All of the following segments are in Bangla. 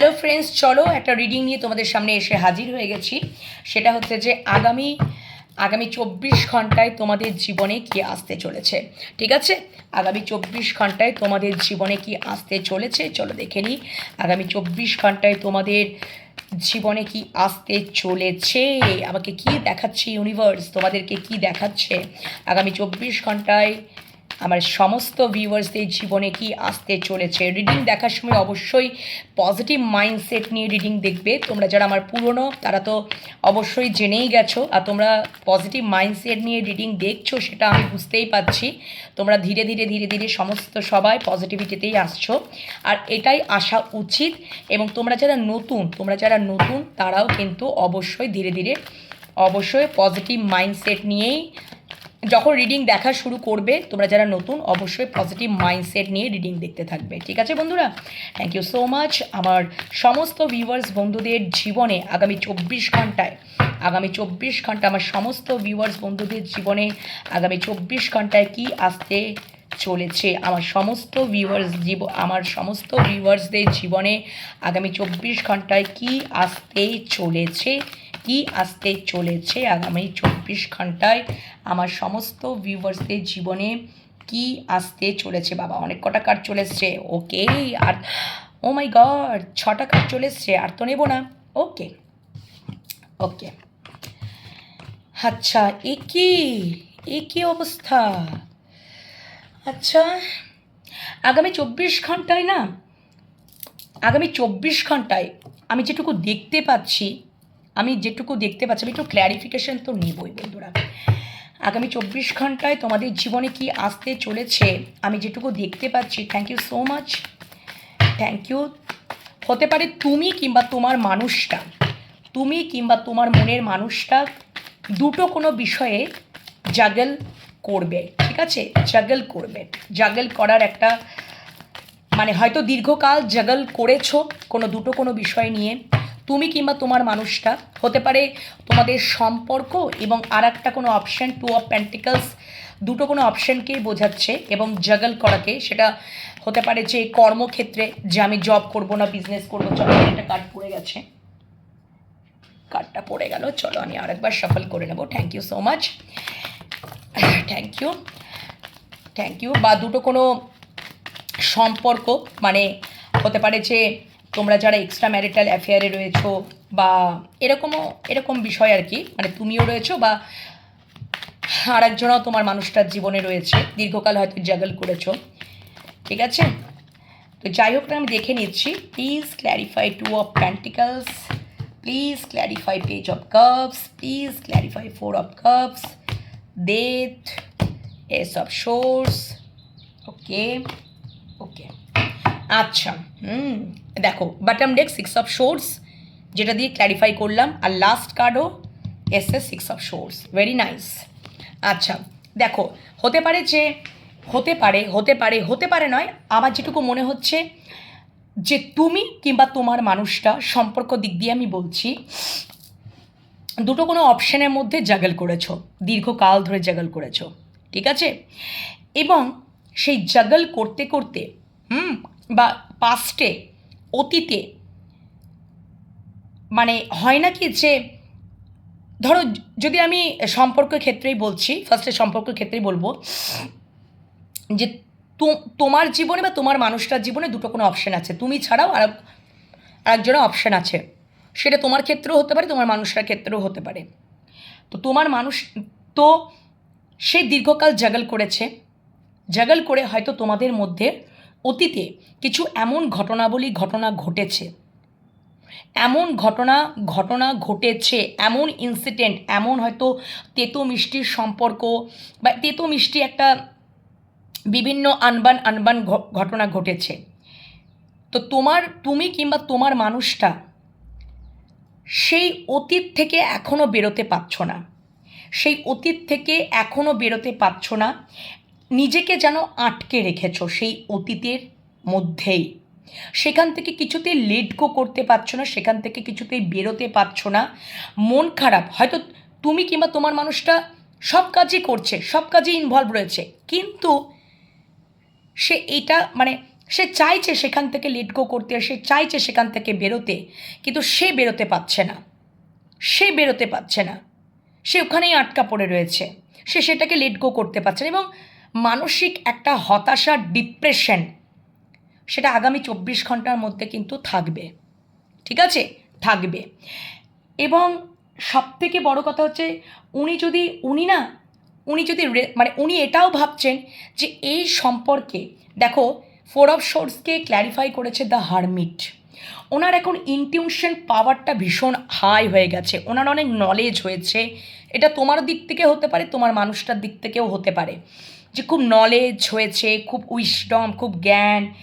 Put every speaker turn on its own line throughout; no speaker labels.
হ্যালো ফ্রেন্ডস চলো একটা রিডিং নিয়ে তোমাদের সামনে এসে হাজির হয়ে গেছি। সেটা হচ্ছে যে আগামী আগামী চব্বিশ ঘন্টায় তোমাদের জীবনে কি আসতে চলেছে, ঠিক আছে? আগামী চব্বিশ ঘন্টায় তোমাদের জীবনে কি আসতে চলেছে, চলো দেখে নিই। আগামী চব্বিশ ঘন্টায় তোমাদের জীবনে কি আসতে চলেছে? আমাকে কি দেখাচ্ছে ইউনিভার্স তোমাদেরকে কি দেখাচ্ছে? আগামী চব্বিশ ঘন্টায় আমার সমস্ত ভিউয়ার্সদের জীবনে কি আসতে চলেছে? রিডিং দেখার সময় অবশ্যই পজিটিভ মাইন্ডসেট নিয়ে রিডিং দেখবে। তোমরা যারা আমার পুরনো, তারা তো অবশ্যই জেনেই গেছো। আর তোমরা পজিটিভ মাইন্ডসেট নিয়ে রিডিং দেখছ, সেটা আমি বুঝতেই পারছি। তোমরা ধীরে ধীরে ধীরে ধীরে সমস্ত সবাই পজিটিভিটিতেই আসছো। আর এটাই আসা উচিত। এবং তোমরা যারা নতুন, তোমরা যারা নতুন, তারাও কিন্তু অবশ্যই ধীরে ধীরে, অবশ্যই পজিটিভ মাইন্ডসেট নিয়েই যখন রিডিং দেখা শুরু করবে, তোমরা যারা নতুন, অবশ্যই পজিটিভ মাইন্ডসেট নিয়ে রিডিং দেখতে থাকবে। ঠিক আছে বন্ধুরা? থ্যাংক ইউ সো মাচ আমার সমস্ত ভিউয়ার্স বন্ধুদের জীবনে আগামী চব্বিশ ঘন্টায়, আগামী চব্বিশ ঘণ্টা, আমার সমস্ত ভিউয়ার্স বন্ধুদের জীবনে আগামী চব্বিশ ঘন্টায় কি আসতে চলেছে? আমার সমস্ত ভিউয়ার্স জীব, আমার সমস্ত ভিউয়ার্সদের জীবনে আগামী চব্বিশ ঘন্টায় কি আসতে চলেছে? কি আসতে চলেছে আগামী চব্বিশ ঘন্টায়? আমার সমস্ত ভিউয়ার্সদের জীবনে কি আসতে চলেছে? বাবা, অনেক কটা কার্ড চলে এসছে। ওকে, আর ও মাই গড, ছটা কার্ড চলে এসছে? আর তো নেব না। ওকে ওকে। আচ্ছা এ কি? এ অবস্থা? আচ্ছা আগামী চব্বিশ ঘন্টায় না, আগামী চব্বিশ ঘন্টায় আমি যেটুকু দেখতে পাচ্ছি আমি যেটুকু দেখতে পাচ্ছি, আমি একটু ক্ল্যারিফিকেশন তো নেবই বন্ধুরা। আগামী চব্বিশ ঘন্টায় তোমাদের জীবনে কি আসতে চলেছে, আমি যেটুকু দেখতে পাচ্ছি thank you so much thank you হতে পারে তুমি কিংবা তোমার মানুষটা, তুমি কিংবা তোমার মনের মানুষটা দুটো কোনো বিষয়ে জাগল করবে, ঠিক আছে? জাগল করবে। জাগল করার একটা মানে হয়তো দীর্ঘকাল জাগল করেছ কোনো দুটো কোনো বিষয় নিয়ে। তুমি কিংবা তোমার মানুষটা, হতে পারে তোমাদের সম্পর্ক এবং আর একটা কোনো অপশান টু অফ প্যান্টিকলস দুটো কোনো অপশানকেই বোঝাচ্ছে এবং জাগল করাকে, সেটা হতে পারে যে কর্মক্ষেত্রে যে আমি জব করব না বিজনেস করব, চলো একটা কার্ড পড়ে গেছে। কার্ডটা পড়ে গেল, চলো আমি আরেকবার সফল করে নেব। Thank you so much thank you thank you বা দুটো কোনো সম্পর্ক মানে হতে পারে যে তোমরা যারা এক্সট্রা ম্যারিটাল অ্যাফেয়ারে রয়েছো বা এরকমও, এরকম বিষয় আর কি মানে তুমিও রয়েছো বা আর একজনও তোমার মানুষটার জীবনে রয়েছে, দীর্ঘকাল হয়তো জাগল করেছ, ঠিক আছে? তো যাই হোক আমি দেখে নিচ্ছি। Please clarify two of pentacles please clarify page of cups please clarify four of cups death ace of swords okay okay আচ্ছা হুম দেখো বাটাম ডেক সিক্স অফ শোর্স যেটা দিয়ে ক্ল্যারিফাই করলাম, আর লাস্ট কার্ডও ace ace six of swords very nice আচ্ছা দেখো, হতে পারে যে, হতে পারে হতে পারে হতে পারে নয়, আমার যেটুকু মনে হচ্ছে যে তুমি কিংবা তোমার মানুষটা সম্পর্ক দিক দিয়ে আমি বলছি, দুটো কোনো অপশানের মধ্যে জাগল করেছ, দীর্ঘকাল ধরে জাগল করেছ, ঠিক আছে? এবং সেই জাগল করতে করতে, হুম, বা পাস্টে অতীতে। মানে হয় না কি যে, ধরো যদি আমি সম্পর্কের ক্ষেত্রেই বলছি ফার্স্টে সম্পর্কের ক্ষেত্রেই বলব, যে তোমার জীবনে বা তোমার মানুষটার জীবনে দুটো কোনো অপশান আছে। তুমি ছাড়াও আর একজনের অপশান আছে। সেটা তোমার ক্ষেত্রেও হতে পারে, তোমার মানুষটার ক্ষেত্রেও হতে পারে। তো তোমার মানুষ, তো সে দীর্ঘকাল জাগল করেছে। জাগল করে হয়তো তোমাদের মধ্যে অতীতে কিছু এমন ঘটনাবলী, ঘটনা ঘটেছে। এমন ঘটনা ঘটনা ঘটেছে, এমন ইনসিডেন্ট এমন হয়তো তেতো মিষ্টির সম্পর্ক বা তেতো মিষ্টি একটা বিভিন্ন আনবান আনবান ঘটনা ঘটেছে। তো তোমার, তুমি কিংবা তোমার মানুষটা সেই অতীত থেকে এখনও বেরোতে পারছ না। সেই অতীত থেকে এখনও বেরোতে পারছ না। নিজেকে যেন আটকে রেখেছো সেই অতীতের মধ্যেই। সেখান থেকে কিছুতেই লেট গো করতে পারছ না, সেখান থেকে কিছুতেই বেরোতে পারছ না। মন খারাপ, হয়তো তুমি কিংবা তোমার মানুষটা সব কাজই করছে, সব কাজে ইনভলভ রয়েছে, কিন্তু সে এটা মানে সে চাইছে সেখান থেকে লেট গো করতে, সে চাইছে সেখান থেকে বেরোতে, কিন্তু সে বেরোতে পারছে না। সে বেরোতে পারছে না। সে ওখানেই আটকা পড়ে রয়েছে। সে সেটাকে লেট গো করতে পারছে না এবং মানসিক একটা হতাশা ডিপ্রেশন সেটা আগামী চব্বিশ ঘণ্টার মধ্যে কিন্তু থাকবে। ঠিক আছে? থাকবে। এবং সব থেকে বড় কথা হচ্ছে, উনি যদি, উনি না, উনি যদি মানে উনি এটাও ভাবছেন যে এই সম্পর্কে, দেখো ফোর অফ শোর্সকে ক্ল্যারিফাই করেছে দ্য হারমিট ওনার এখন ইনটিউশন পাওয়ারটা ভীষণ হাই হয়ে গেছে। ওনার অনেক নলেজ হয়েছে। এটা তোমার দিক থেকে হতে পারে, তোমার মানুষটার দিক থেকেও হতে পারে। যে খুব নলেজ হয়েছে, খুব উইসডম খুব জ্ঞান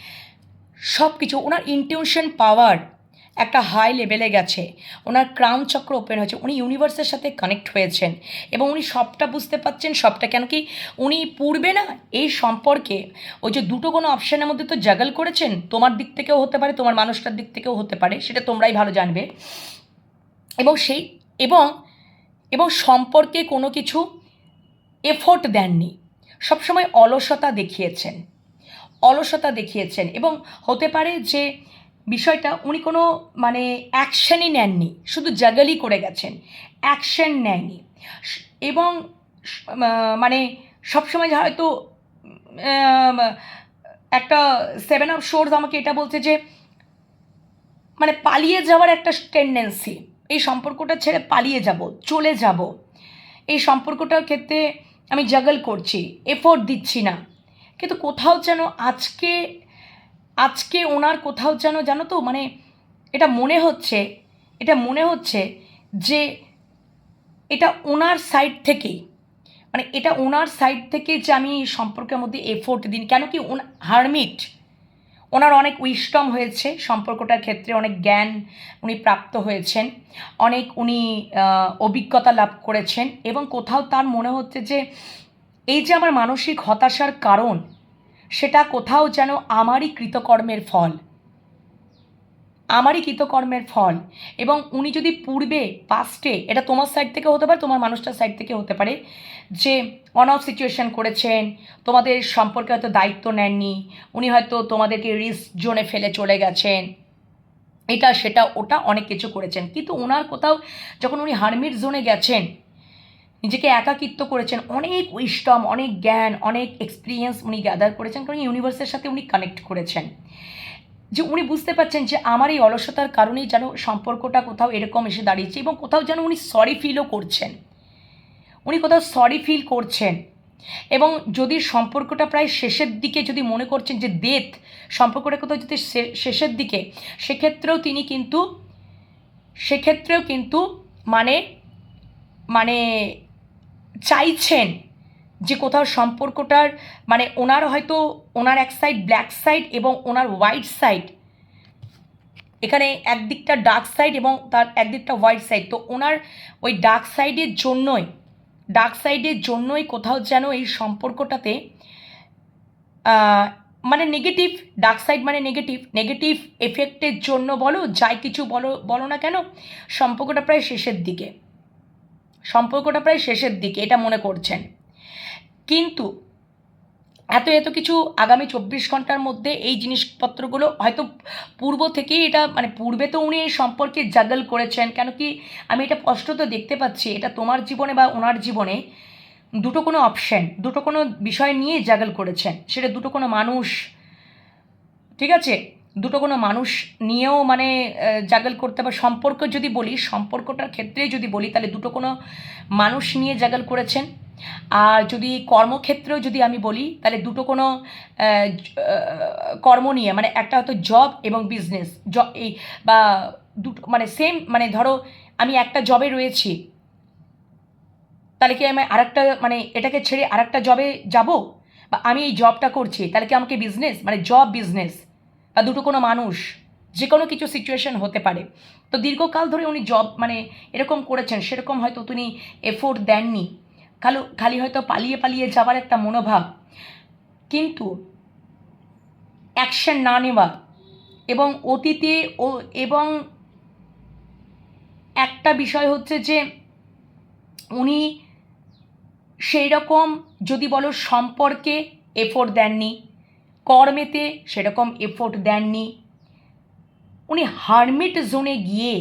সব কিছু ওনার ইনটিউশন পাওয়ার একটা হাই লেভেলে গেছে। ওনার ক্রাউন চক্র ওপেন হয়েছে। উনি ইউনিভার্সের সাথে কানেক্ট হয়েছেন এবং উনি সবটা বুঝতে পারছেন, সবটা। কেন কি উনি পূর্বে না, এই সম্পর্কে ওই যে দুটো কোনো অপশানের মধ্যে তো জাগল করেছেন, তোমার দিক থেকেও হতে পারে, তোমার মানুষটার দিক থেকেও হতে পারে, সেটা তোমরাই ভালো জানবে। এবং সেই, এবং এবং সম্পর্কে কোনো কিছু এফোর্ট দেননি। সবসময় অলসতা দেখিয়েছেন। অলসতা দেখিয়েছেন এবং হতে পারে যে বিষয়টা উনি কোনো মানে অ্যাকশনই নেননি, শুধু জাগালি করে গেছেন অ্যাকশন নেয়নি। এবং মানে সবসময় হয়তো একটা সেভেন অফ শোর্স আমাকে এটা বলছে যে মানে পালিয়ে যাওয়ার একটা টেন্ডেন্সি এই সম্পর্কটা ছেড়ে পালিয়ে যাব, চলে যাব। এই সম্পর্কটার ক্ষেত্রে আমি জাগল করছি এফোর্ট দিচ্ছি না। কিন্তু কোথাও যেন আজকে আজকে ওনার কোথাও যেন, জানো তো মানে এটা মনে হচ্ছে, এটা মনে হচ্ছে যে এটা ওনার সাইড থেকেই মানে এটা ওনার সাইড থেকে যে আমি সম্পর্কের মধ্যে এফোর্ট দিন কেন কি হারমিট ওনার অনেক উইস্টম হয়েছে, সম্পর্কটার ক্ষেত্রে অনেক জ্ঞান উনি প্রাপ্ত হয়েছেন, অনেক উনি অভিজ্ঞতা লাভ করেছেন এবং কোথাও তার মনে হচ্ছে যে এই যে আমার মানসিক হতাশার কারণ, সেটা কোথাও যেন আমারই কৃতকর্মের ফল। আমারই কৃতকর্মের ফল। এবং উনি যদি পূর্বে পাস্টে এটা তোমার সাইড থেকে হতে পারে, তোমার মানুষটার সাইড থেকে হতে পারে, যে অন অফ সিচুয়েশন করেছেন, তোমাদের সম্পর্কে হয়তো দায়িত্ব নেননি, উনি হয়তো তোমাদেরকে রিস্ক জোনে ফেলে চলে গেছেন, এটা, সেটা, ওটা অনেক কিছু করেছেন। কিন্তু ওনার কোথাও যখন উনি হারমিট জোনে গেছেন, নিজেকে একাকিত্ব করেছেন, অনেক উইস্টম অনেক জ্ঞান, অনেক এক্সপিরিয়েন্স উনি গ্যাদার করেছেন, কারণ ইউনিভার্সের সাথে উনি কানেক্ট করেছেন। যে উনি বুঝতে পারছেন যে আমার এই অলসতার কারণেই যেন সম্পর্কটা কোথাও এরকম এসে দাঁড়িয়েছে এবং কোথাও যেন উনি সরি ফিলও করছেন। উনি কোথাও সরি ফিল করছেন। এবং যদি সম্পর্কটা প্রায় শেষের দিকে যদি মনে করছেন যে ডেথ সম্পর্কটা কোথাও যদি শেষের দিকে, সেক্ষেত্রেও তিনি কিন্তু, সেক্ষেত্রেও কিন্তু মানে মানে চাইছেন যে কোথাও সম্পর্কটার মানে ওনার হয়তো, ওনার এক সাইড ব্ল্যাক সাইড এবং ওনার হোয়াইট সাইড এখানে একদিকটা ডার্ক সাইড এবং তার একদিকটা হোয়াইট সাইড তো ওনার ওই ডার্ক সাইডের জন্যই ডার্ক সাইডের জন্যই কোথাও যেন এই সম্পর্কটাতে মানে নেগেটিভ ডার্ক সাইড মানে নেগেটিভ নেগেটিভ এফেক্টের জন্য বলো, যাই কিছু বলো বলো না কেন, সম্পর্কটা প্রায় শেষের দিকে। সম্পর্কটা প্রায় শেষের দিকে, এটা মনে করছেন। কিন্তু এত এত কিছু আগামী চব্বিশ ঘণ্টার মধ্যে এই জিনিসপত্রগুলো হয়তো পূর্ব থেকেই এটা মানে পূর্বে তো উনি এই সম্পর্কে জাগল করেছেন, কেন কি আমি এটা স্পষ্টত দেখতে পাচ্ছি, এটা তোমার জীবনে বা ওনার জীবনে দুটো কোনো অপশন দুটো কোনো বিষয় নিয়ে জাগল করেছেন, সেটা দুটো কোনো মানুষ, ঠিক আছে? দুটো কোনো মানুষ নিয়েও মানে জাগল করতে বা সম্পর্ক যদি বলি, সম্পর্কটার ক্ষেত্রে যদি বলি, তাহলে দুটো কোনো মানুষ নিয়ে জাগল করেছেন? আর যদি কর্মক্ষেত্রেও যদি আমি বলি, তাহলে দুটো কোনো জ- কর্ম নিয়ে মানে একটা হয়তো জব এবং বিজনেস জব এই, বা দুটো মানে সেম মানে ধরো আমি একটা জবে রয়েছি, তাহলে কি আমি আরেকটা মানে এটাকে ছেড়ে আরেকটা জবে যাব? বা আমি এই জবটা করছি, তাহলে কি আমাকে বিজনেস মানে জব বিজনেস বা দুটো কোনো মানুষ যে কোনো কিছু সিচুয়েশন হতে পারে। তো দীর্ঘকাল ধরে উনি জব মানে এরকম করেছেন, সেরকম হয়তো তিনি এফোর্ট দেননি। খালি খালি হয়তো পালিয়ে পালিয়ে যাবার একটা মনোভাব। কিন্তু অ্যাকশন না নেওয়া এবং অতীতে ও এবং একটা বিষয় হচ্ছে যে উনি সেই রকম যদি বলো সম্পর্কে এফোর্ট দেননি, কর্মেতে সেরকম এফোর্ট দেননি, উনি হারমিট জোনে গিয়ে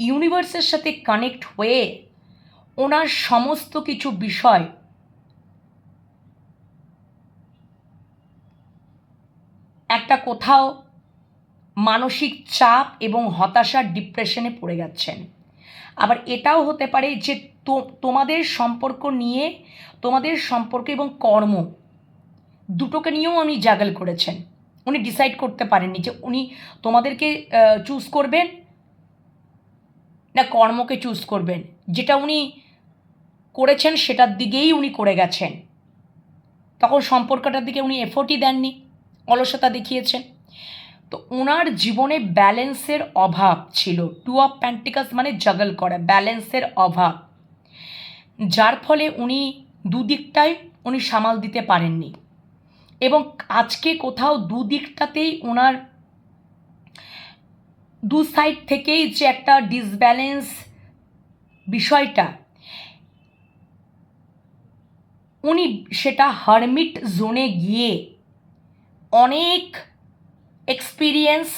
ইউনিভার্সের সাথে কানেক্ট হয়ে ওনার সমস্ত কিছু বিষয় একটা কোথাও মানসিক চাপ এবং হতাশার ডিপ্রেশনে পড়ে যাচ্ছেন। আবার এটাও হতে পারে যে তোমাদের সম্পর্ক নিয়ে, তোমাদের সম্পর্ক এবং কর্ম দুটোকে নিয়েও উনি জাগল করেছেন। উনি ডিসাইড করতে পারেননি যে উনি তোমাদেরকে চুজ করবেন না কর্মকে চুজ করবেন। যেটা উনি করেছেন, সেটার দিকেই উনি করে গেছেন। তখন সম্পর্কটার দিকে উনি এফোর্টই দেননি, অলসতা দেখিয়েছেন। তো ওনার জীবনে ব্যালেন্সের অভাব ছিল। টু অফ প্যান্টিকাস মানে জাগল করা ব্যালেন্সের অভাব। যার ফলে উনি দুদিকটাই উনি সামাল দিতে পারেননি। এবং আজকে কোথাও দুদিকটাতেই ওনার দু সাইড থেকেই যে একটা ডিসব্যালেন্স বিষয়টা, উনি সেটা হারমিট জোনে গিয়ে অনেক এক্সপিরিয়েন্স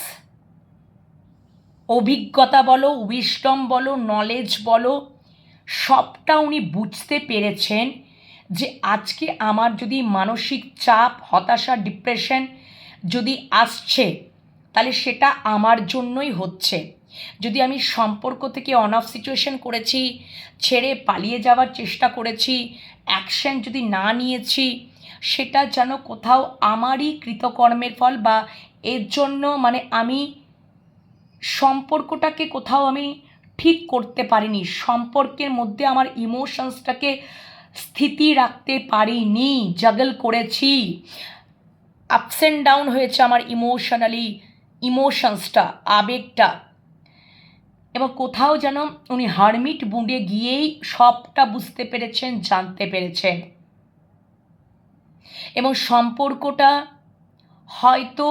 অভিজ্ঞতা বলো উইস্টম বলো নলেজ বলো, সবটা উনি বুঝতে পেরেছেন যে আজকে আমার যদি মানসিক চাপ, হতাশা ডিপ্রেশন যদি আসছে তাহলে সেটা আমার জন্যই হচ্ছে। যদি আমি সম্পর্ক থেকে অন অফ সিচুয়েশন করেছি, ছেড়ে পালিয়ে যাওয়ার চেষ্টা করেছি অ্যাকশন যদি না নিয়েছি, সেটা যেন কোথাও আমারই কৃতকর্মের ফল বা এর জন্য মানে আমি সম্পর্কটাকে কোথাও আমি ঠিক করতে পারিনি, সম্পর্কের মধ্যে আমার ইমোশনসটাকে স্থিতি রাখতে পারিনি জাগল করেছি। আপস অ্যান্ড ডাউন হয়েছে আমার ইমোশনালি ইমোশনসটা, আবেগটা। এবং কোথাও যেন উনি হারমিট বুঁড়ে গিয়েই সবটা বুঝতে পেরেছেন, জানতে পেরেছেন। এবং সম্পর্কটা হয়তো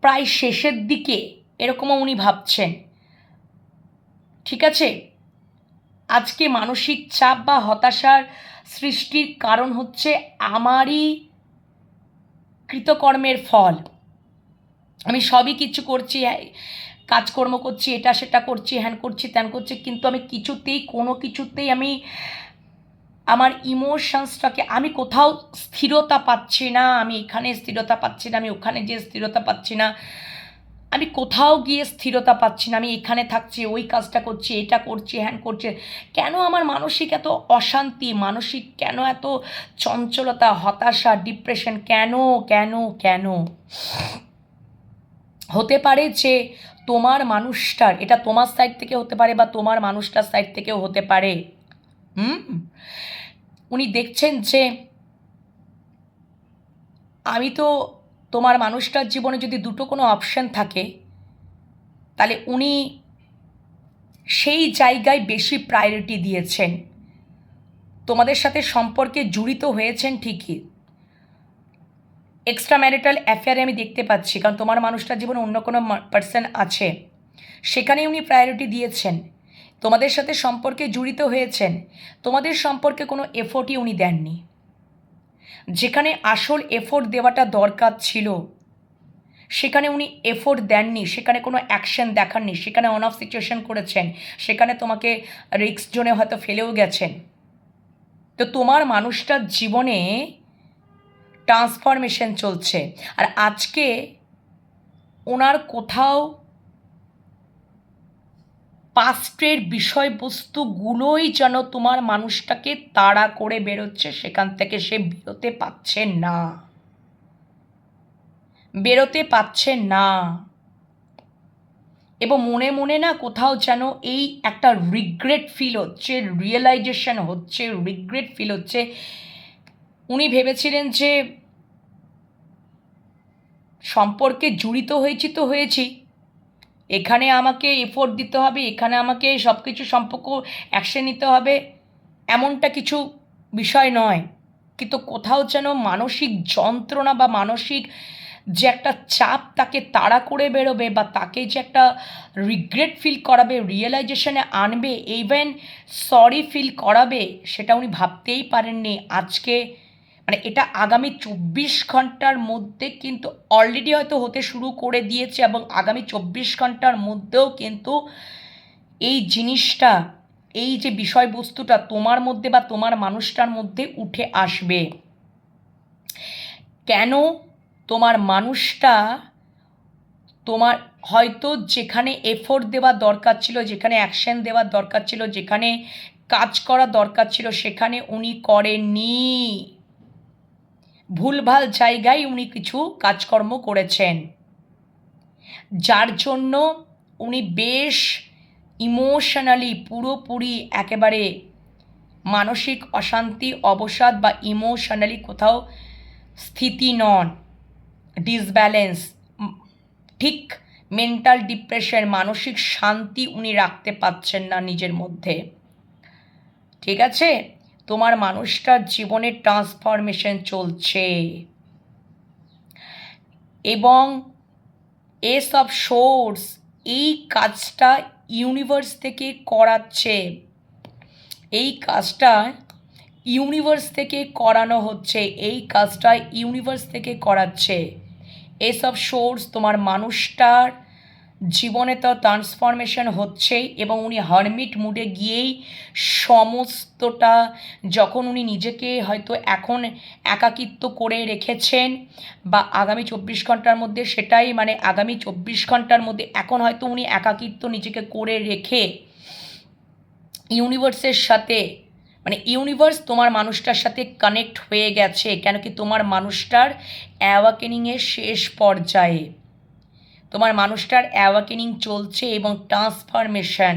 প্রায় শেষের দিকে এরকমও উনি ভাবছেন। ঠিক আছে? আজকে মানসিক চাপ বা হতাশার সৃষ্টির কারণ হচ্ছে আমারই কৃতকর্মের ফল। আমি সবই কিছু করছি কাজকর্ম করছি, এটা সেটা করছি, হ্যান করছি, ত্যান করছি, কিন্তু আমি কিছুতেই, কোনো কিছুতেই আমি আমার ইমোশনসটাকে, আমি কোথাও স্থিরতা পাচ্ছি না, আমি এখানে স্থিরতা পাচ্ছি না, আমি ওখানে যে স্থিরতা পাচ্ছি না, আমি কোথাও গিয়ে স্থিরতা পাচ্ছি না, আমি এখানে থাকছি, ওই কাজটা করছি, এটা করছি, হ্যান করছে, কেন আমার মানসিক এত অশান্তি, মানসিক কেন এত চঞ্চলতা, হতাশা, ডিপ্রেশন, কেন কেন কেন? হতে পারে যে তোমার মানুষটার, এটা তোমার সাইড থেকে হতে পারে বা তোমার মানুষটার সাইড থেকেও হতে পারে। হুম? উনি দেখছেন যে আমি তো তোমার মানুষটার জীবনে যদি দুটো কোনো অপশান থাকে, তাহলে উনি সেই জায়গায় বেশি প্রায়োরিটি দিয়েছেন। তোমাদের সাথে সম্পর্কে জড়িত হয়েছেন ঠিকই। এক্সট্রা ম্যারিটাল অ্যাফেয়ারে আমি দেখতে পাচ্ছি, কারণ তোমার মানুষটার জীবনে অন্য কোনো পার্সন আছে। সেখানে উনি প্রায়োরিটি দিয়েছেন। তোমাদের সাথে সম্পর্কে জড়িত হয়েছেন। তোমাদের সম্পর্কে কোনো এফোর্টই উনি দেননি। যেখানে আসল এফোর্ট দেওয়াটা দরকার ছিল, সেখানে উনি এফোর্ট দেননি, সেখানে কোনো অ্যাকশন দেখাননি, সেখানে অন অফ সিচুয়েশন করেছেন, সেখানে তোমাকে রিক্স জোনে হয়তো ফেলেও গেছেন। তো তোমার মানুষটার জীবনে ট্রান্সফরমেশন চলছে। আর আজকে ওনার কোথাও পাস্টের বিষয়বস্তুগুলোই যেন তোমার মানুষটাকে তাড়া করে বেরোচ্ছে, সেখান থেকে সে বেরোতে পারছে না। বেরোতে পারছে না। এবং মনে মনে না কোথাও যেন এই একটা রিগ্রেট ফিল হচ্ছে রিয়েলাইজেশন হচ্ছে রিগ্রেট ফিল হচ্ছে। উনি ভেবেছিলেন যে সম্পর্কে জড়িত হয়েছি তো হয়েছি। এখানে আমাকে এফোর্ট দিতে হবে, এখানে আমাকে সব কিছু সম্পর্ক অ্যাকশন নিতে হবে। এমনটা কিছু বিষয় নয়। কিন্তু কোথাও যেন মানসিক যন্ত্রণা বা মানসিক যে একটা চাপ তাকে তাড়া করে বেরোবে বা তাকে যে একটা রিগ্রেট ফিল করাবে রিয়েলাইজেশনে আনবে ইভেন সরি ফিল করাবে, সেটা উনি ভাবতেই পারেননি। আজকে মানে এটা আগামী চব্বিশ ঘণ্টার মধ্যে কিন্তু অলরেডি হয়তো হতে শুরু করে দিয়েছে এবং আগামী চব্বিশ ঘণ্টার মধ্যেও কিন্তু এই জিনিসটা, এই যে বিষয়বস্তুটা তোমার মধ্যে বা তোমার মানুষটার মধ্যে উঠে আসবে। কেন তোমার মানুষটা তোমার হয়তো যেখানে এফোর্ট দেওয়ার দরকার ছিল, যেখানে অ্যাকশন দেওয়ার দরকার ছিল, যেখানে কাজ করা দরকার ছিল, সেখানে উনি করেননি। ভুলভাল জায়গায় উনি কিছু কাজকর্ম করেছেন। যার জন্য উনি বেশ ইমোশনালি পুরোপুরি একেবারে মানসিক অশান্তি, অবসাদ বা ইমোশনালি কোথাও স্থিতি নন। ডিসব্যালেন্স ঠিক মেন্টাল ডিপ্রেশন, মানসিক শান্তি উনি রাখতে পারছেন না নিজের মধ্যে। ঠিক আছে? তোমার মানুষটার জীবনে ট্রান্সফরমেশন চলছে। এবং এসব সোর্স এই কাজটা ইউনিভার্স থেকে করাচ্ছে। এই কাজটা ইউনিভার্স থেকে করানো হচ্ছে। এই কাজটা ইউনিভার্স থেকে করাচ্ছে। এসব সোর্স তোমার মানুষটার জীবনে তো ট্রান্সফরমেশন হচ্ছেই এবং উনি হারমিট মুডে গিয়েই সমস্তটা যখন উনি নিজেকে হয়তো এখন একাকিত্ব করে রেখেছেন বা আগামী চব্বিশ ঘণ্টার মধ্যে সেটাই মানে আগামী চব্বিশ ঘণ্টার মধ্যে এখন হয়তো উনি একাকিত্ব নিজেকে করে রেখে ইউনিভার্সের সাথে মানে ইউনিভার্স তোমার মানুষটার সাথে কানেক্ট হয়ে গেছে কেন কি তোমার মানুষটার অ্যাওয়াকেনিংয়ের শেষ পর্যায়ে। তোমার মানুষটার অ্যাওয়াকেনিং চলছে এবং ট্রান্সফরমেশন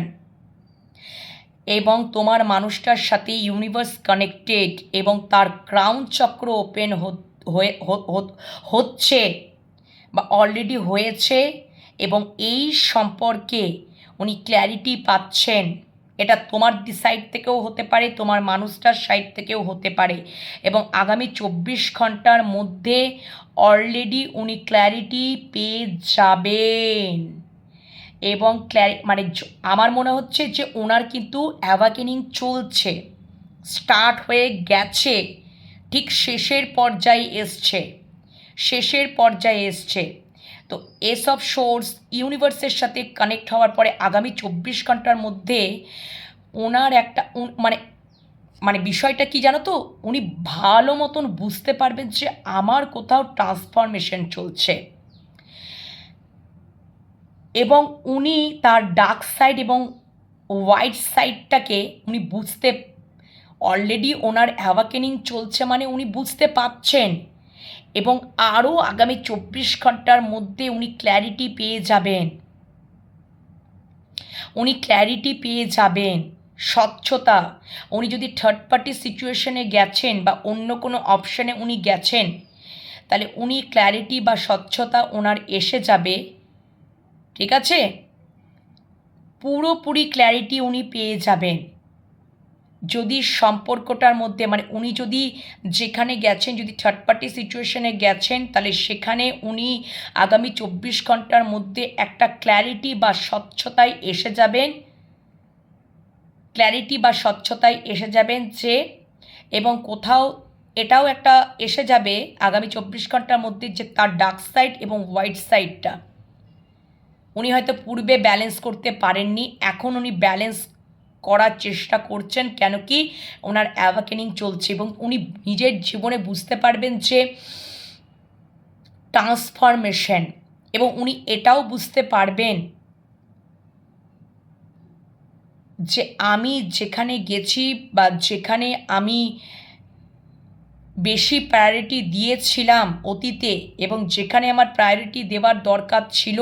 এবং তোমার মানুষটার সাথে ইউনিভার্স কানেক্টেড এবং তার ক্রাউন চক্র ওপেন হচ্ছে বা অলরেডি হয়েছে এবং এই সম্পর্কে উনি ক্ল্যারিটি পাচ্ছেন। এটা তোমার সাইড থেকেও হতে পারে, তোমার মানুষটার সাইড থেকেও হতে পারে। এবং আগামী চব্বিশ ঘণ্টার মধ্যে অলরেডি উনি ক্ল্যারিটি পেয়ে যাবেন। এবং ক্ল্যারি মানে আমার মনে হচ্ছে যে ওনার কিন্তু অ্যাভাকেনিং চলছে স্টার্ট হয়ে গেছে, ঠিক শেষের পর্যায়ে এসছে, শেষের পর্যায়ে এসছে। তো এসব সোর্স ইউনিভার্সের সাথে কানেক্ট হওয়ার পরে আগামী চব্বিশ ঘণ্টার মধ্যে ওনার একটা মানে মানে বিষয়টা কি জানো তো? উনি ভালো মতন বুঝতে পারবেন যে আমার কোথাও ট্রান্সফরমেশন চলছে। এবং উনি তার ডার্ক সাইড এবং হোয়াইট সাইডটাকে উনি বুঝতে, অলরেডি ওনার অ্যাওয়াকেনিং চলছে মানে উনি বুঝতে পারছেন। এবং আরও আগামী চব্বিশ ঘণ্টার মধ্যে উনি ক্ল্যারিটি পেয়ে যাবেন। উনি ক্ল্যারিটি পেয়ে যাবেন। স্বচ্ছতা। উনি যদি থার্ড পার্টি সিচুয়েশনে গেছেন বা অন্য কোনো অপশানে উনি গেছেন, তাহলে উনি ক্ল্যারিটি বা স্বচ্ছতা ওনার এসে যাবে। ঠিক আছে? পুরোপুরি ক্ল্যারিটি উনি পেয়ে যাবেন। যদি সম্পর্কটার মধ্যে মানে উনি যদি যেখানে গেছেন, যদি থার্ড পার্টি সিচুয়েশনে গেছেন, তাহলে সেখানে উনি আগামী চব্বিশ ঘণ্টার মধ্যে একটা ক্ল্যারিটি বা স্বচ্ছতায় এসে যাবেন। ক্ল্যারিটি বা স্বচ্ছতায় এসে যাবেন যে, এবং কোথাও এটাও একটা এসে যাবে আগামী চব্বিশ ঘণ্টার মধ্যে যে তার ডার্ক সাইড এবং হোয়াইট সাইডটা উনি হয়তো পূর্বে ব্যালেন্স করতে পারেননি, এখন উনি ব্যালেন্স করার চেষ্টা করছেন কেন কি ওনার অ্যাভাকেনিং চলছে এবং উনি নিজের জীবনে বুঝতে পারবেন যে ট্রান্সফরমেশন এবং উনি এটাও বুঝতে পারবেন যে আমি যেখানে গেছি বা যেখানে আমি বেশি প্রায়োরিটি দিয়েছিলাম অতীতে এবং যেখানে আমার প্রায়োরিটি দেওয়ার দরকার ছিল,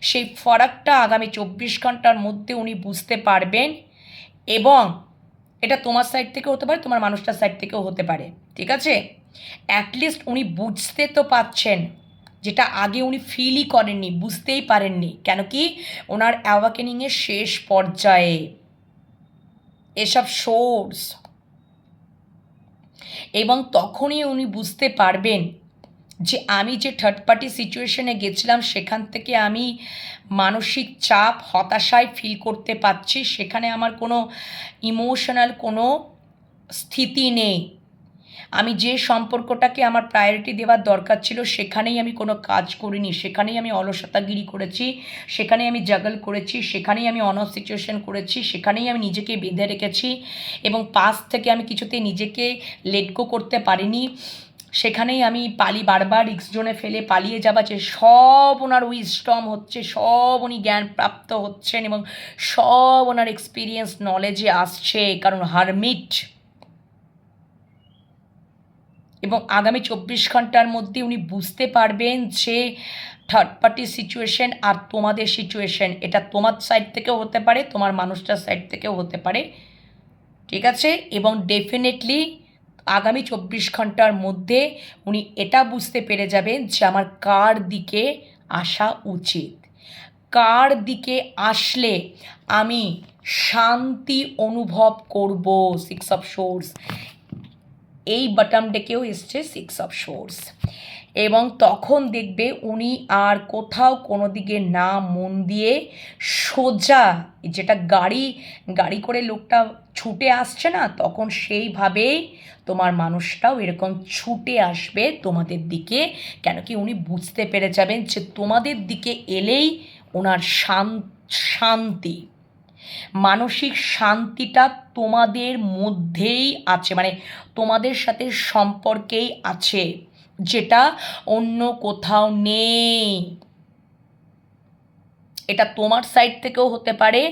সেই ফরাকটা আগামী চব্বিশ ঘণ্টার মধ্যে উনি বুঝতে পারবেন এবং এটা তোমার সাইড থেকেও হতে পারে, তোমার মানুষটার সাইড থেকেও হতে পারে, ঠিক আছে? অ্যাটলিস্ট উনি বুঝতে তো পাচ্ছেন যেটা আগে উনি ফিলই করেননি, বুঝতেই পারেননি। কেন কি? ওনার অ্যাওয়াকেনিংয়ের শেষ পর্যায়ে। এসব সোর্স এবং তখনই উনি বুঝতে পারবেন যে আমি যে থার্ড পার্টি সিচুয়েশনে গেছিলাম, সেখান থেকে আমি মানসিক চাপ, হতাশায় ফিল করতে পারছি। সেখানে আমার কোনো ইমোশনাল কোনো স্থিতি নেই। আমি যে সম্পর্কটাকে আমার প্রায়োরিটি দেওয়ার দরকার ছিল, সেখানেই আমি কোনো কাজ করিনি। সেখানেই আমি অলসতাগিরি করেছি, সেখানেই আমি জাগল করেছি, সেখানেই আমি অনফ সিচুয়েশন করেছি, সেখানেই আমি নিজেকে বেঁধে রেখেছি এবং পাস থেকে আমি কিছুতেই নিজেকে লেটগো করতে পারিনি। সেখানেই আমি পালি বারবার রিক্স জোনে ফেলে পালিয়ে যাবা যে সব ওনার উইস্টম হচ্ছে, সব উনি জ্ঞান প্রাপ্ত হচ্ছেন এবং সব ওনার এক্সপিরিয়েন্স নলেজে আসছে, কারণ হারমিট এবং আগামী চব্বিশ ঘণ্টার মধ্যে উনি বুঝতে পারবেন যে থার্ড পার্টি সিচুয়েশন আর তোমাদের সিচুয়েশন এটা তোমার সাইড থেকেও হতে পারে, তোমার মানুষটার সাইড থেকেও হতে পারে। ঠিক আছে? এবং ডেফিনেটলি আগামী চব্বিশ ঘণ্টার মধ্যে উনি এটা বুঝতে পেরে যাবেন যে আমার কার দিকে আসা উচিত। কার দিকে আসলে আমি শান্তি অনুভব করব? সিক্স অফ সোর্স এই বাটাম ডেকেও এসছে সিক্স অফ সোর্স এবং তখন দেখবে উনি আর কোথাও কোনো দিকে না মন দিয়ে সোজা, যেটা গাড়ি গাড়ি করে লোকটা ছুটে আসছে না, তখন সেইভাবেই তোমার মানুষটাও এরকম ছুটে আসবে তোমাদের দিকে, কেন কি উনি বুঝতে পেরে যাবেন যে তোমাদের দিকে এলেই ওনার শান্তি। মানসিক শান্তিটা তোমাদের মধ্যেই আছে মানে তোমাদের সাথে সম্পর্কেই আছে, যেটা অন্য কোথাও নেই। এটা তোমার সাইড থেকেও হতে পারে।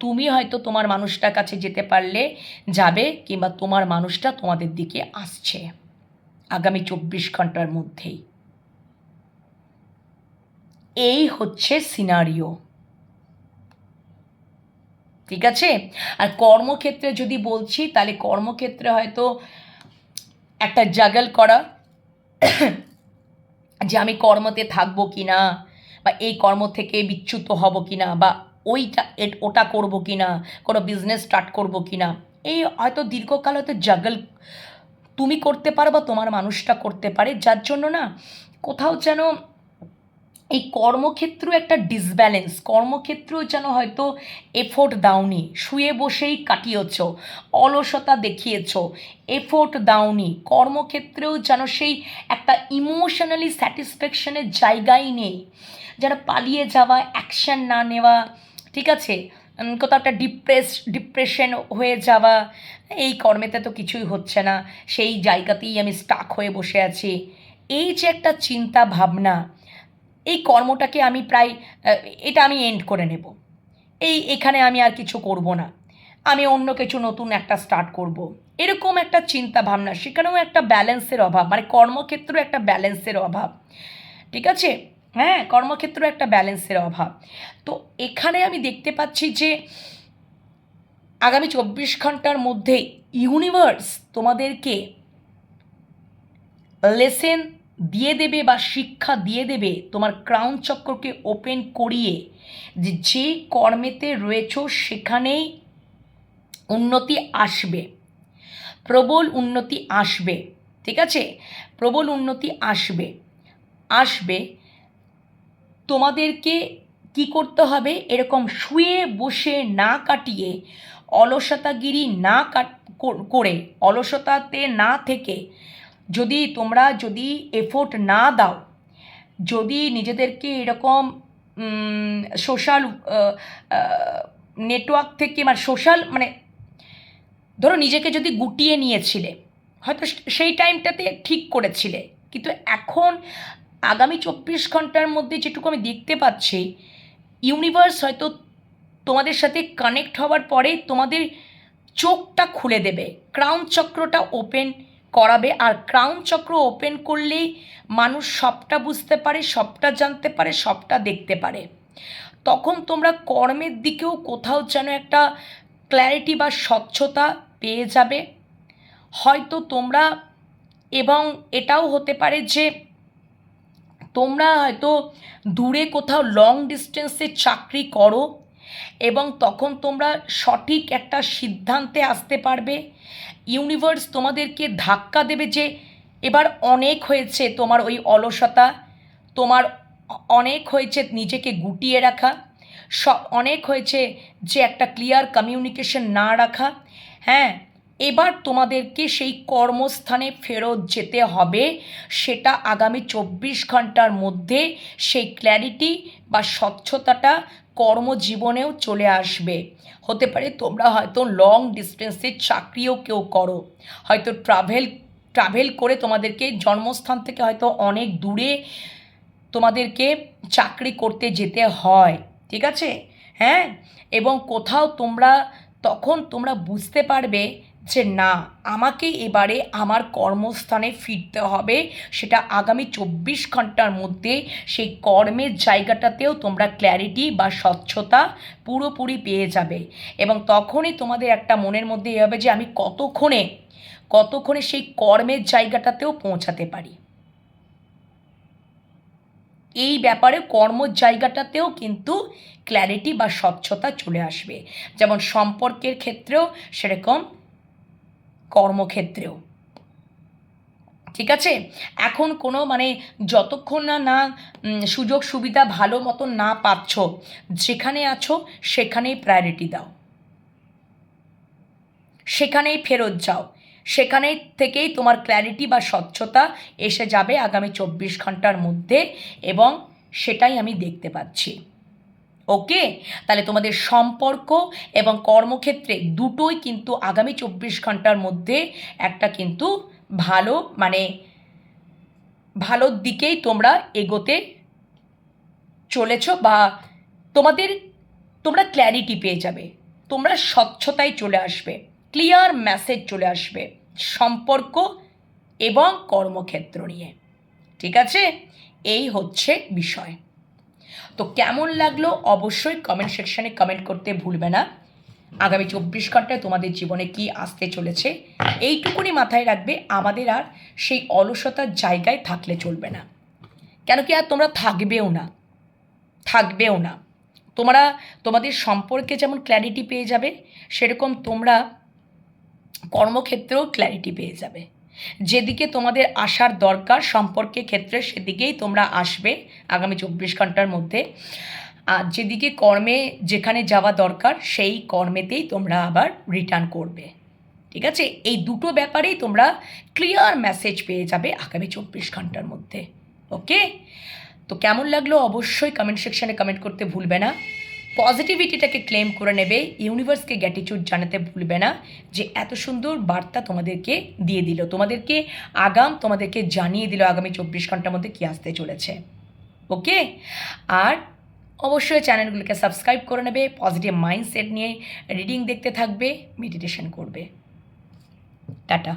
তুমি হয়তো তোমার মানুষটার কাছে যেতে পারলে যাবে কিংবা তোমার মানুষটা তোমাদের দিকে আসছে আগামী চব্বিশ ঘণ্টার মধ্যেই। এই হচ্ছে সিনারিও ঠিক আছে? আর কর্মক্ষেত্রে যদি বলছি, তাহলে কর্মক্ষেত্রে হয়তো একটা জাগল করা যে আমি কর্মতে থাকব কি না বা এই কর্ম থেকে বিচ্যুত হব কি না বা ওইটা ওটা করব কি না কোনো বিজনেস স্টার্ট করব কি না এই হয়তো দীর্ঘকাল হয়তো জাগল তুমি করতে পারো বা তোমার মানুষটা করতে পারে, যার জন্য না কোথাও যেন এই কর্মক্ষেত্র একটা ডিসব্যালেন্স কর্মক্ষেত্রেও যেন হয়তো এফোর্ট দাওনি, শুয়ে বসেই কাটিয়েছ, অলসতা দেখিয়েছ এফোর্ট দাওনি, কর্মক্ষেত্রেও যেন সেই একটা ইমোশনালি স্যাটিসফ্যাকশনের জায়গাই নেই। যারা পালিয়ে যাওয়া অ্যাকশান না নেওয়া, ঠিক আছে? কোথাও একটা ডিপ্রেস ডিপ্রেশন হয়ে যাওয়া, এই কর্মেতে তো কিছুই হচ্ছে না। সেই জায়গাতেই আমি স্টাক হয়ে বসে আছি। এই যে একটা চিন্তা ভাবনা, এই কর্মটাকে আমি প্রায় এটা আমি এন্ড করে নেব। এই, এখানে আমি আর কিছু করব না। আমি অন্য কিছু নতুন একটা স্টার্ট করব। এরকম একটা চিন্তা ভাবনা, সেখানেও একটা ব্যালেন্সের অভাব মানে কর্মক্ষেত্রেও একটা ব্যালেন্সের অভাব, ঠিক আছে? হ্যাঁ কর্মক্ষেত্র একটা ব্যালেন্সের অভাব। তো এখানে আমি দেখতে পাচ্ছি যে আগামী চব্বিশ ঘণ্টার মধ্যে ইউনিভার্স তোমাদেরকে লেসেন দিয়ে দেবে বা শিক্ষা দিয়ে দেবে তোমার ক্রাউন চক্রকে ওপেন করিয়ে যে যে কর্মেতে রয়েছ সেখানেই উন্নতি আসবে। প্রবল উন্নতি আসবে, ঠিক আছে? প্রবল উন্নতি আসবে। আসবে তোমাদেরকে কি করতে হবে? এরকম শুয়ে বসে না কাটিয়ে, অলসতাগিরি না করে অলসতাতে না থেকে যদি তোমরা যদি এফোর্ট না দাও, যদি নিজেদেরকে এরকম সোশ্যাল নেটওয়ার্ক থেকে মানে সোশ্যাল মানে ধরো নিজেকে যদি গুটিয়ে নিয়েছিলে, হয়তো সেই টাইমটাতে ঠিক করেছিলে। কিন্তু এখন আগামী চব্বিশ ঘণ্টার মধ্যে যেটুকু আমি দেখতে পাচ্ছি ইউনিভার্স হয়তো তোমাদের সাথে কানেক্ট হওয়ার পরে তোমাদের চোখটা খুলে দেবে। ক্রাউন চক্রটা ওপেন করাবে। আর ক্রাউন চক্র ওপেন করলেই মানুষ সবটা বুঝতে পারে, সবটা জানতে পারে, সবটা দেখতে পারে। তখন তোমরা কর্মের দিকেও কোথাও যেন একটা ক্ল্যারিটি বা স্বচ্ছতা পেয়ে যাবে। হয়তো তোমরা, এবং এটাও হতে পারে যে তোমরা হয়তো দূরে কোথাও লং ডিস্টেন্সে চাকরি করো এবং তখন তোমরা সঠিক একটা সিদ্ধান্তে আসতে পারবে। ইউনিভার্স তোমাদেরকে ধাক্কা দেবে যে এবার অনেক হয়েছে তোমার ওই অলসতা, তোমার অনেক হয়েছে নিজেকে গুটিয়ে রাখা সব অনেক হয়েছে যে একটা ক্লিয়ার কমিউনিকেশন না রাখা। হ্যাঁ এবার তোমাদেরকে সেই কর্মস্থানে ফেরত যেতে হবে। সেটা আগামী চব্বিশ ঘণ্টার মধ্যে সেই ক্ল্যারিটি বা স্বচ্ছতাটা কর্মজীবনেও চলে আসবে। হতে পারে তোমরা হয়তো লং ডিস্টেন্সের চাকরিও কেউ করো। হয়তো ট্রাভেল ট্রাভেল করে তোমাদেরকে জন্মস্থান থেকে হয়তো অনেক দূরে তোমাদেরকে চাকরি করতে যেতে হয়। ঠিক আছে? হ্যাঁ? এবং কোথাও তোমরা, তখন তোমরা বুঝতে পারবে যে না, আমাকে এবারে আমার কর্মস্থানে ফিরতে হবে। সেটা আগামী চব্বিশ ঘণ্টার মধ্যে সেই কর্মের জায়গাটাতেও তোমরা ক্ল্যারিটি বা স্বচ্ছতা পুরোপুরি পেয়ে যাবে। এবং তখনই তোমাদের একটা মনের মধ্যে এ হবে যে আমি কতক্ষণে কতক্ষণে সেই কর্মের জায়গাটাতেও পৌঁছাতে পারি। এই ব্যাপারে কর্ম জায়গাটাতেও কিন্তু ক্ল্যারিটি বা স্বচ্ছতা চলে আসবে। যেমন সম্পর্কের ক্ষেত্রেও সেরকম কর্মক্ষেত্রেও। ঠিক আছে? এখন কোনো মানে যতক্ষণ না না সুযোগ সুবিধা ভালো মতন না পাচ্ছ, যেখানে আছো সেখানেই প্রায়োরিটি দাও। সেখানেই ফেরত যাও। সেখানে থেকেই তোমার ক্ল্যারিটি বা স্বচ্ছতা এসে যাবে আগামী চব্বিশ ঘণ্টার মধ্যে এবং সেটাই আমি দেখতে পাচ্ছি। ওকে? তাহলে তোমাদের সম্পর্ক এবং কর্মক্ষেত্রে দুটোই কিন্তু আগামী চব্বিশ ঘণ্টার মধ্যে একটা কিন্তু ভালো মানে ভালোর দিকেই তোমরা এগোতে চলেছ বা তোমাদের, তোমরা ক্ল্যারিটি পেয়ে যাবে। তোমরা স্বচ্ছতায় চলে আসবে। ক্লিয়ার মেসেজ চলে আসবে সম্পর্ক এবং কর্মক্ষেত্র নিয়ে। ঠিক আছে? এই হচ্ছে বিষয়। তো কেমন লাগল অবশ্যই কমেন্ট সেকশানে কমেন্ট করতে ভুলবে না। আগামী চব্বিশ ঘন্টায় তোমাদের জীবনে কি আসতে চলেছে এইটুকুনি মাথায় রাখবে, আমাদের আর সেই অলসতার জায়গায় থাকলে চলবে না। কেন কি আর তোমরা থাকবেও না থাকবেও না। তোমরা, তোমাদের সম্পর্কে যেমন ক্ল্যারিটি পেয়ে যাবে, সেরকম তোমরা কর্মক্ষেত্রেও ক্ল্যারিটি পেয়ে যাবে। যেদিকে তোমাদের আসার দরকার সম্পর্কে ক্ষেত্রে সেদিকেই তোমরা আসবে আগামী চব্বিশ ঘণ্টার মধ্যে। আর যেদিকে কর্মে যেখানে যাওয়া দরকার সেই কর্মেতেই তোমরা আবার রিটার্ন করবে। ঠিক আছে? এই দুটো ব্যাপারেই তোমরা ক্লিয়ার মেসেজ পেয়ে যাবে আগামী চব্বিশ ঘণ্টার মধ্যে। ওকে তো কেমন লাগল? অবশ্যই কমেন্ট সেকশানে কমেন্ট করতে ভুলবে না। পজিটিভিটিটাকে ক্লেম করে নেবে, ইউনিভার্সকে গ্যাটিচিউড জানাতে ভুলবে না যে এত সুন্দর বার্তা তোমাদেরকে দিয়ে দিল। তোমাদেরকে আগাম, তোমাদেরকে জানিয়ে দিল আগামী চব্বিশ ঘণ্টার মধ্যে কী আসতে চলেছে। ওকে আর অবশ্যই চ্যানেলগুলোকে সাবস্ক্রাইব করে নেবে পজিটিভ মাইন্ডসেট নিয়ে রিডিং দেখতে থাকবে মেডিটেশন করবে। টাটা।